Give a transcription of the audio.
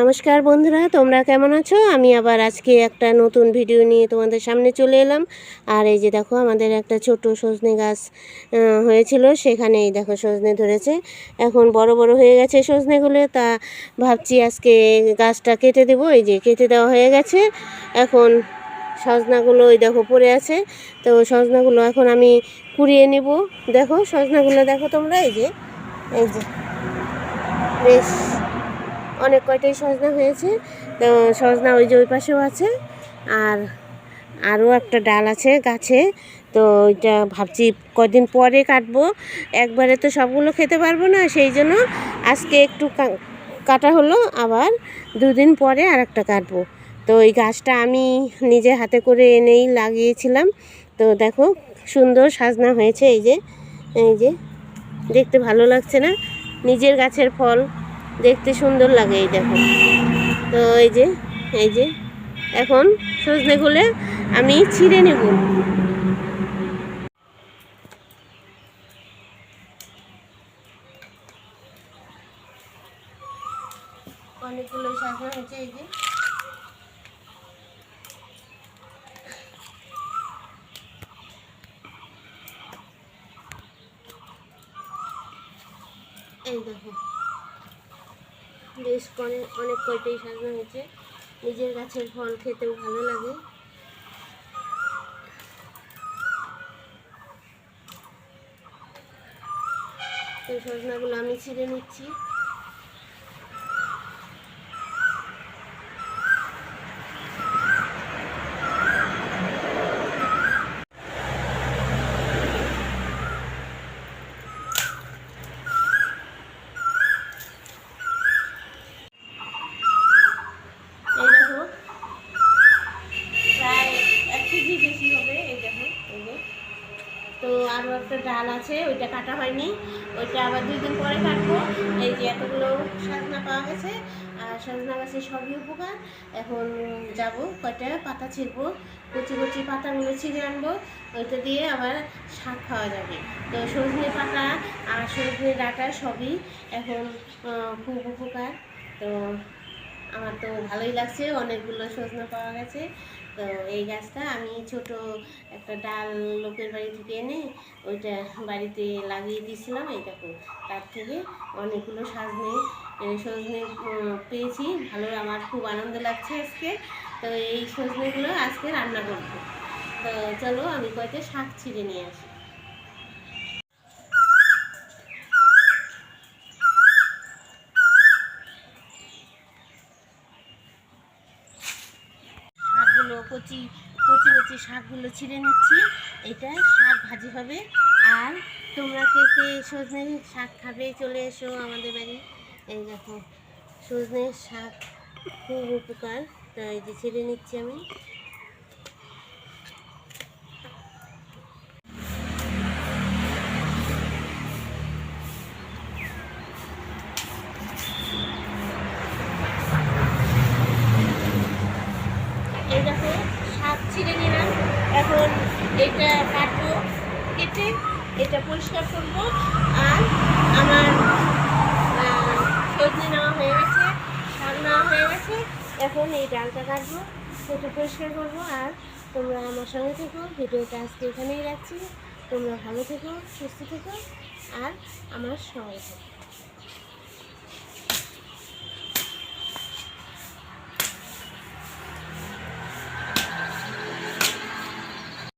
নমস্কার বন্ধুরা, তোমরা কেমন আছো? আমি আবার আজকে একটা নতুন ভিডিও নিয়ে তোমাদের সামনে চলে এলাম। আর এই যে দেখো, আমাদের একটা ছোট সজনে গাছ হয়েছিল সেখানে এই দেখো সজনে ধরেছে। এখন বড় বড় হয়ে গেছে সজনেগুলো, তা ভাবছি আজকে গাছটা কেটে দেবো। এই যে কেটে দেওয়া হয়ে গেছে। এখন সজনাগুলো ওই দেখো পড়ে আছে। তো সজনাগুলো এখন আমি কুড়িয়ে নেব। দেখো সজনাগুলো, দেখো তোমরা, এই যে এই যে, বেশ। অনেক কয়টাই সজনা হয়েছে। তো সজনা ওই যে ওই পাশেও আছে। আর আরও একটা ডাল আছে গাছে। তো ওইটা ভাবছি কদিন পরে কাটবো। একবারে তো সবগুলো খেতে পারব না, সেই জন্য আজকে একটু কাটা হলো। আবার দুদিন পরে আর একটা কাটবো। তো এই গাছটা আমি নিজে হাতে করে এনেই লাগিয়েছিলাম। তো দেখো সুন্দর সাজনা হয়েছে। এই যে এই যে, দেখতে ভালো লাগছে না? নিজের গাছের ফল। দেখতে সুন্দর লাগে এই দেখো। তো এই যে এই যে, এখন সজনেগুলো আমি ছিঁড়ে নেব। সাজনা এই দেখো। বেশ অনেক অনেক কয়টাই সাজানো হয়েছে নিজের গাছের ফল খেতেও ভালো লাগে। তো সজনাগুলো আমি ছিঁড়ে নিচ্ছি এই দেখো প্রায় এক কেজি বেশি হবে এই দেখো এই যে তো আরও একটা ডাল আছে, ওইটা কাটা হয়নি। ওইটা আবার দুই দিন পরে কাটবো। এই যে এতগুলো সাজনা পাওয়া গেছে, আর সাজনা গাছে সবই উপকার। এখন যাব কয়টা পাতা ছিঁড়বো, কচি কচি পাতাগুলো ছিঁড়ে আনব, ওইটা দিয়ে আবার শাক খাওয়া যাবে। তো সজনে পাতা আর সজনে ডাটা সবই এখন খুব উপকার। তো আমার তো ভালোই লাগছে, অনেকগুলো সজনা পাওয়া গেছে। তো এই গাছটা আমি ছোট একটা ডাল লোকের বাড়ি থেকে এনে ওইটা বাড়িতে লাগিয়ে দিয়েছিলাম এইটাকে তার থেকে অনেকগুলো সাজনে সজনে পেয়েছি। ভালো, আমার খুব আনন্দ লাগছে আজকে। তো এই সজনেগুলো আজকে রান্না করব। তো চলো আমি কয়েকটা শাক ছিঁড়ে নিয়ে আসি শাকগুলো কচি কচি কচি শাকগুলো ছিঁড়ে নিচ্ছি। এটা শাক ভাজি হবে। আর তোমরা কে কে সজনে শাক খাবে চলে এসো আমাদের বাড়ি। এই দেখো, সজনে শাক খুব উপকার। তো এই যে ছেড়ে নিচ্ছি আমি। এটা কাটবো কেটে এটা পরিষ্কার করব। আর আমার সবজি নেওয়া হয়ে গেছে, শাক নেওয়া হয়ে গেছে। এখন এই ডালটা কাটবো, সেটা পরিষ্কার করব। আর তোমরা আমার সঙ্গে থেকো, ভিডিওটা আজকে এখানেই রাখছি। তোমরা ভালো থেকো, সুস্থ থেকো। আর আমার সঙ্গে থেকো।